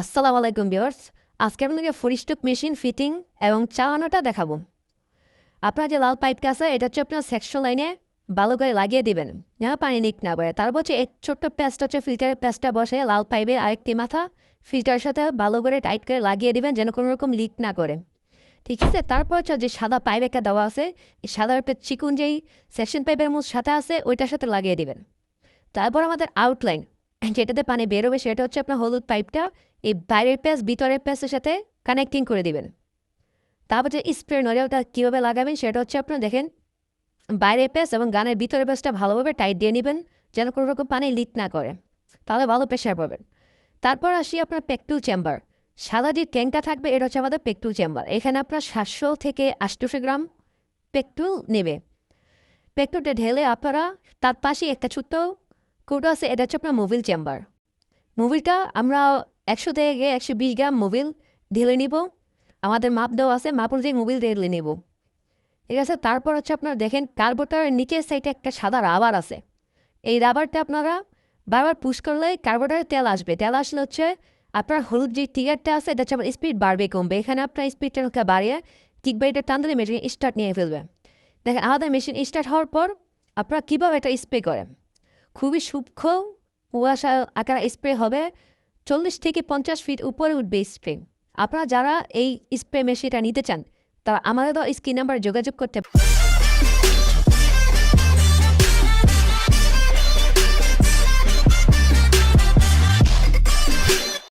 আসসালামু আলাইকুম বিয়ার্স আজকে আপনাকে ফরিস্টক মেশিন ফিটিং এবং চালানোটা দেখাবো। আপনার যে লাল পাইপটা আছে, এটা হচ্ছে আপনার সেকশন লাইনে ভালো করে লাগিয়ে দিবেন। যেন পানি লিক না করে। তারপর হচ্ছে এই ছোট্ট প্যাচটা হচ্ছে ফিল্টারের প্যাচটা বসে লাল পাইপে আরেকটি মাথা ফিল্টারের সাথে ভালো করে টাইট করে লাগিয়ে দিবেন, যেন কোনো রকম লিক না করে। ঠিক আছে? তারপর হচ্ছে যে সাদা পাইপ একটা দেওয়া আছে। এই সাদা একটা চিকুন যেই সেকশন পাইপের মধ্যে সাথে আছে, ওইটার সাথে লাগিয়ে দিবেন। তারপর আমাদের আউটলাইন যেটাতে পানি বেরোবে সেটা হচ্ছে আপনার হলুদ পাইপটা এই বাইরের প্যাচ ভিতরের প্যাচের সাথে কানেক্টিং করে দিবেন। তারপর যে স্প্রে নজলটা কীভাবে লাগাবেন সেটা হচ্ছে আপনার দেখেন, বাইরের প্যাচ এবং গানের ভিতরের প্যাচটা ভালোভাবে টাইট দিয়ে নেবেন যেন কোনো রকম পানি লিক না করে, তাহলে ভালো প্রেশার পাবেন। তারপর আসি আপনার পেকটুল চেম্বার সাদা যে ট্যাঙ্কটা থাকবে এটা হচ্ছে আমাদের পেকটুল চেম্বার এখানে আপনার সাতশো থেকে আটশোশো গ্রাম পেকটুল নেবে। পেকটুলটা ঢেলে আপনারা তার পাশে একটা ছোট্ট কৌটো আছে, এটা হচ্ছে আপনার মোবিল চেম্বার। মোবিলটা আমরা একশো থেকে একশো বিশ গ্রাম মোবিল ঢেলে নিব। আমাদের মাপ দেওয়া আছে, মাপ অনুযায়ী মোবিল ঢেলে নেব। ঠিক আছে, তারপর হচ্ছে আপনার দেখেন, কার্বোটার নিচের সাইডে একটা সাদা রাবার আছে। এই রাবারটা আপনারা বারবার পুশ করলে কার্বোটারে তেল আসবে। তেল আসলে হচ্ছে আপনার হলুদ যে টিগারটা আছে, এটা হচ্ছে আপনার স্পিড বাড়বে, কমবে। এখানে আপনার স্পিডটা বাড়িয়ে কিক বাইটা টান দিলে মেশিন স্টার্ট নিয়ে ফেলবে। দেখেন, আমাদের মেশিন স্টার্ট হওয়ার পর আপনারা কীভাবে এটা স্প্রে করেন? খুবই সূক্ষ্ম কুয়াশা আকার স্প্রে হবে চল্লিশ থেকে পঞ্চাশ ফিট উপরে উঠবে স্প্রে আপনারা যারা এই স্প্রে মেশিনটা নিতে চান, তারা আমাদের স্ক্রিন নাম্বার যোগাযোগ করতে